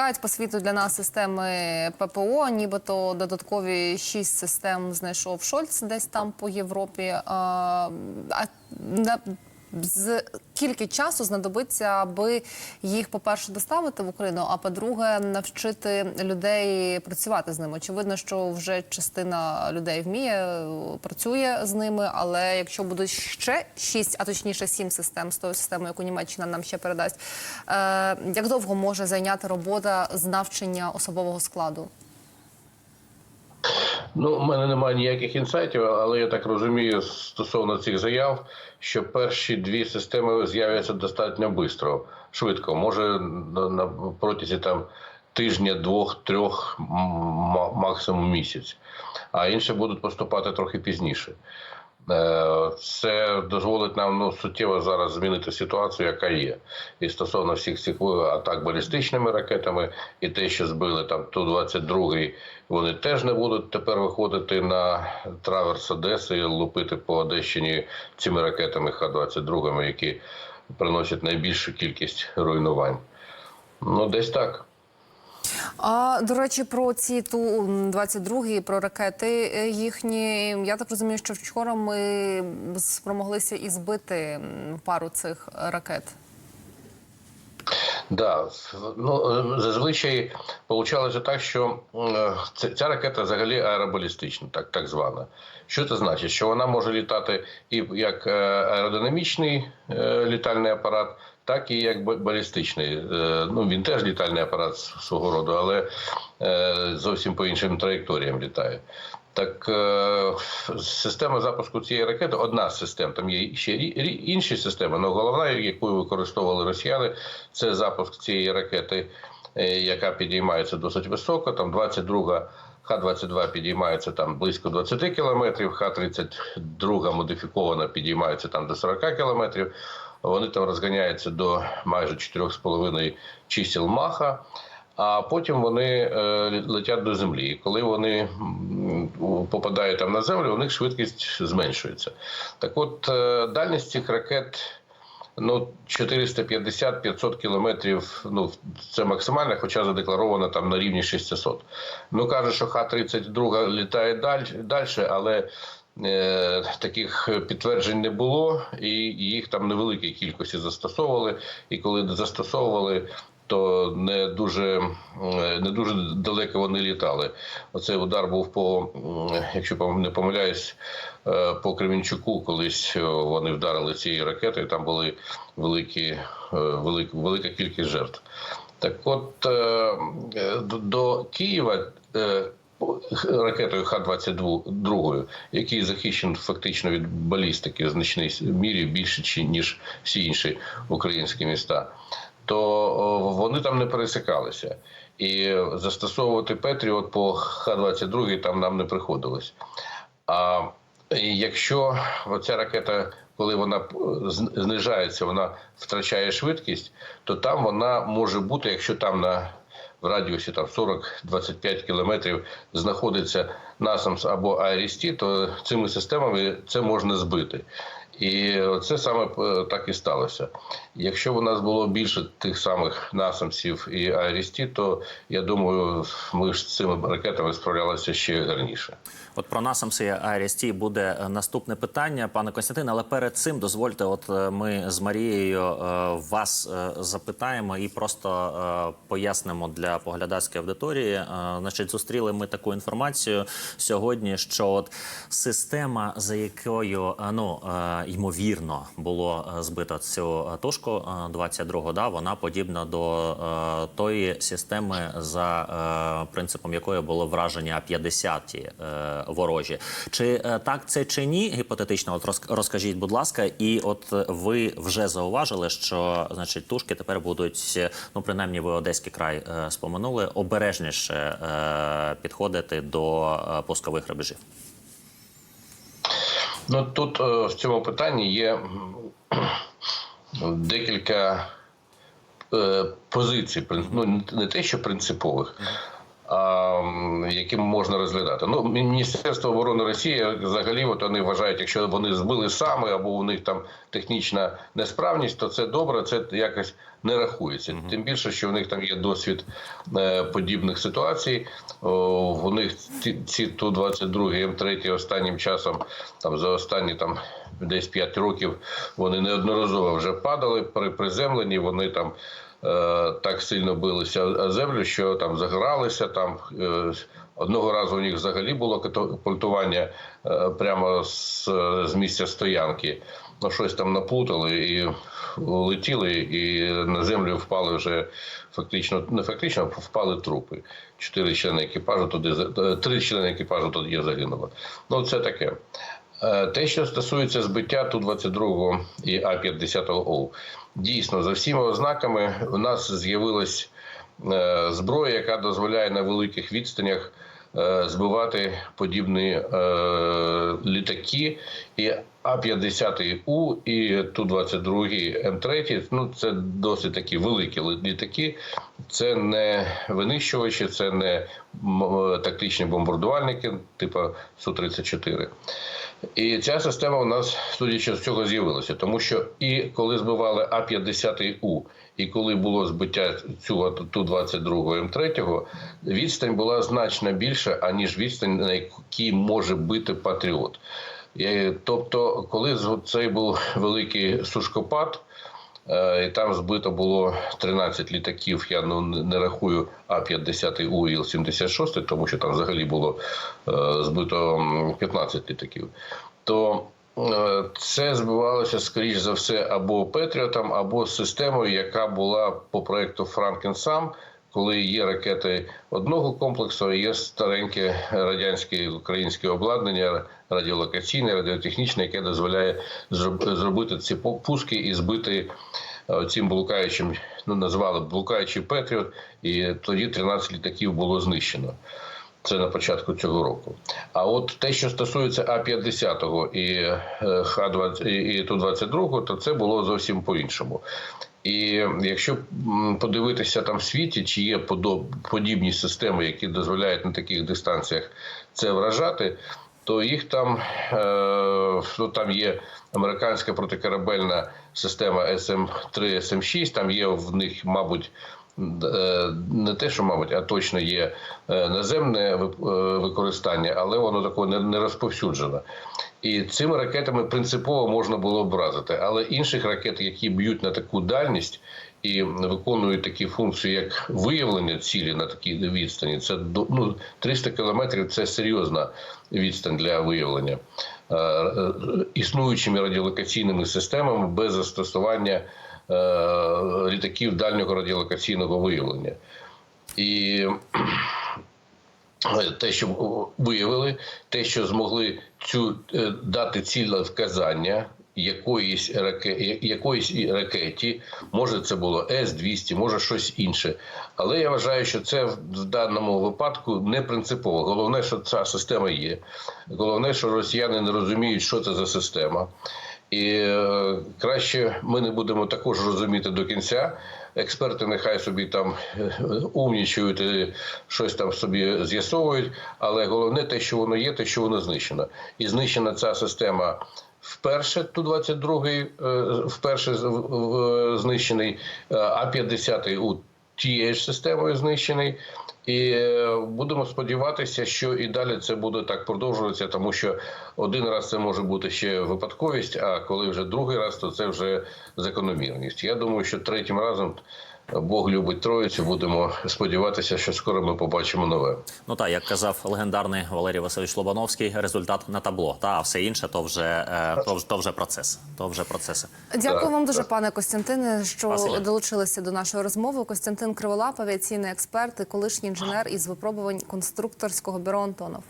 запускають по світу для нас системи ППО. Нібито додаткові шість систем знайшов Шольц десь там по Європі. А, з скільки часу знадобиться, аби їх, по-перше, доставити в Україну, а по-друге, навчити людей працювати з ними? Очевидно, що вже частина людей вміє, працює з ними, але якщо будуть ще шість, а точніше сім систем з тою системою, яку Німеччина нам ще передасть, е, як довго може зайняти робота з навчення особового складу? Ну, у мене немає ніяких інсайтів, але я так розумію стосовно цих заяв, що перші дві системи з'являться достатньо швидко, швидко. Може на, протязі там тижня, двох, трьох, м- максимум місяць, а інші будуть поступати трохи пізніше. Е, Це дозволить нам ну, суттєво зараз змінити ситуацію, яка є. І стосовно всіх цих атак балістичними ракетами, і те, що збили там Ту-22, вони теж не будуть тепер виходити на траверс Одеси і лупити по Одещині цими ракетами Х-22, які приносять найбільшу кількість руйнувань. Ну, десь так. А до речі, про ці ту 22 про ракети е, їхні. Я так розумію, що вчора ми спромоглися і збити пару цих ракет. Да, ну е, зазвичай получалося так, що е, ця, ракета взагалі аеробалістична, так, так звана. Що це значить? Що вона може літати і як е, аеродинамічний е, літальний апарат, так і як балістичний. Ну він теж літальний апарат свого роду, але зовсім по іншим траєкторіям літає. Так е, система запуску цієї ракети одна з систем. Там є ще інші системи, але головна, яку використовували росіяни, це запуск цієї ракети, е, яка підіймається досить високо. Там 22 Х-22 підіймається там близько 20 кілометрів, Х-32 модифікована підіймається там до 40 кілометрів. Вони там розганяються до майже 4,5 чисел Маха а потім вони е, летять до землі. І коли вони попадають там на землю, у них швидкість зменшується. Так от е, дальність цих ракет. Ну, 450-500 кілометрів, ну це максимально, хоча задекларовано там на рівні 600. Ну каже, що Х-32 літає далі, далі але е, таких підтверджень не було, і їх там невеликій кількості застосовували. І коли застосовували, то не дуже не дуже далеко вони літали. Оцей удар був по, якщо не помиляюсь, е, по Кременчуку, колись е, вони вдарили цією ракетою. Там були великі, е, велик, велика кількість жертв. Так, от до- Києва. Ракетою Х-22, який захищений фактично від балістики в значній мірі більше ніж всі інші українські міста то вони там не пересикалися. І застосовувати Петріот по Х-22 там нам не приходилось. А якщо ця ракета, коли вона е, знижається, вона втрачає швидкість, то там вона може бути, якщо там на в радіусі там 40-25 кілометрів знаходиться насамс або Айрісті, то цими системами це можна збити. І це саме е, так і сталося. Якщо у нас було більше тих самих насамсів і Айрісті, то я думаю, ми ж з цими ракетами справлялися ще гарніше. От про насамси Арісті буде е, наступне питання, пане Костянтине. Але перед цим дозвольте, от е, ми з Марією вас запитаємо і просто пояснимо для поглядацької аудиторії. Значить, зустріли ми таку інформацію сьогодні, що от система, за якою ну ймовірно було е, збито цю е, тушку е, 22-го, да, вона подібна до е, тої системи, за е, принципом якої було враження 50 е, ворожі. Чи е, так це чи ні? Гіпотетично, от роз- розкажіть, будь ласка, і от е, ви вже зауважили, що значить тушки тепер будуть, е, ну принаймні, ви Одеський край е, споминули, обережніше е, підходити до е, пускових рубежів. Ну тут е, в цьому питанні є декілька е, позицій, ну не те, що принципових, яким можна розглядати. Ну, Міністерство оборони Росії взагалі от вони вважають, якщо вони збили саме або у них там технічна несправність, то це добре, це якось не рахується. Тим більше, що в них там є досвід е, подібних ситуацій. У них ці, ці Ту-22 М3 останнім часом, там за останні там десь 5 років, вони неодноразово вже падали при приземленні. Вони там так сильно билися землю, що там загоралися. Там е, одного разу у них взагалі було катапультування е, прямо з, з місця стоянки. Ну, щось там наплутали і летіли, і на землю впали вже фактично, не фактично, впали трупи. Чотири члени екіпажу туди три члени екіпажу тоді загинуло. Ну, це таке. Е, Те, що стосується збиття Ту-22 і А-50О, дійсно, за всіма ознаками у нас з'явилась е, зброя, яка дозволяє на великих відстанях е, збивати подібні літаки. І А-50У і Ту-22 М3, ну це досить такі великі літаки. Це не винищувачі, це не тактичні бомбардувальники, типу Су-34. І ця система у нас, судячи з цього, з'явилася, тому що і коли збивали А-50У, і коли було збиття цього Ту-22 М3, відстань була значно більша, аніж відстань, на якій може бити Патріот. Е, Тобто, коли цей був великий сушкопад, і там збито було 13 літаків. Я ну не рахую А-50У і Іл-76, тому що там взагалі було е, збито 15 літаків. То е, це збивалося, скоріш за все, або Петріотом, або системою, яка була по проекту Франкенсам, коли є ракети одного комплексу, є стареньке радянське українське обладнання, радіолокаційне, радіотехнічне, яке дозволяє зробити ці пуски і збити е, цим блукаючим, ну назвали блукаючий Петріот, і тоді 13 літаків було знищено. Це на початку цього року. А от те, що стосується А-50 і е, Х-20 і і Ту-22, то це було зовсім по-іншому. І якщо подивитися там в світі, чи є подібні системи, які дозволяють на таких дистанціях це вражати, то їх там, е, ну, там є американська протикорабельна система SM-3, SM-6, там є в них, мабуть, не те, що, мабуть, а точно є е, наземне е, використання, але воно такое не- не розповсюджене. І цими ракетами принципово можна було б вразити. Але інших ракет, які б'ють на таку дальність і виконують такі функції, як виявлення цілі на такій відстані, це ну, 300 кілометрів це серйозна відстань для виявлення е, е, існуючими радіолокаційними системами без застосування е, літаків дальнього радіолокаційного виявлення. І те, що виявили, те, що змогли цю е, дати цільне вказання якоїсь раке, якоїсь ракеті, може це було С-200, може щось інше. Але я вважаю, що це в даному випадку не принципово. Головне, що ця система є. Головне, що росіяни не розуміють, що це за система. І е, краще ми не будемо також розуміти до кінця. Експерти нехай собі там е, умнічують, і щось там собі з'ясовують. Але головне те, що воно є, те, що воно знищено. І знищена ця система вперше Ту-22, е, вперше знищений, е, А-50 у тією ж системою знищений. І е, будемо сподіватися, що і далі це буде так продовжуватися, тому що один раз це може бути ще випадковість, а коли вже другий раз, то це вже закономірність. Я думаю, що третім разом Бог любить троїцю. Будемо сподіватися, що скоро ми побачимо нове. Ну так, як казав легендарний Валерій Васильович Лобановський, результат на табло. Та а все інше то вже е, то, вже- то вже процес. То вже процеси. Дякую Так, вам дуже, так. пане Костянтине, що Спасибо. долучилися до нашої розмови. Костянтин Криволап, авіаційний експерт і колишній інженер із випробувань конструкторського бюро Антонов.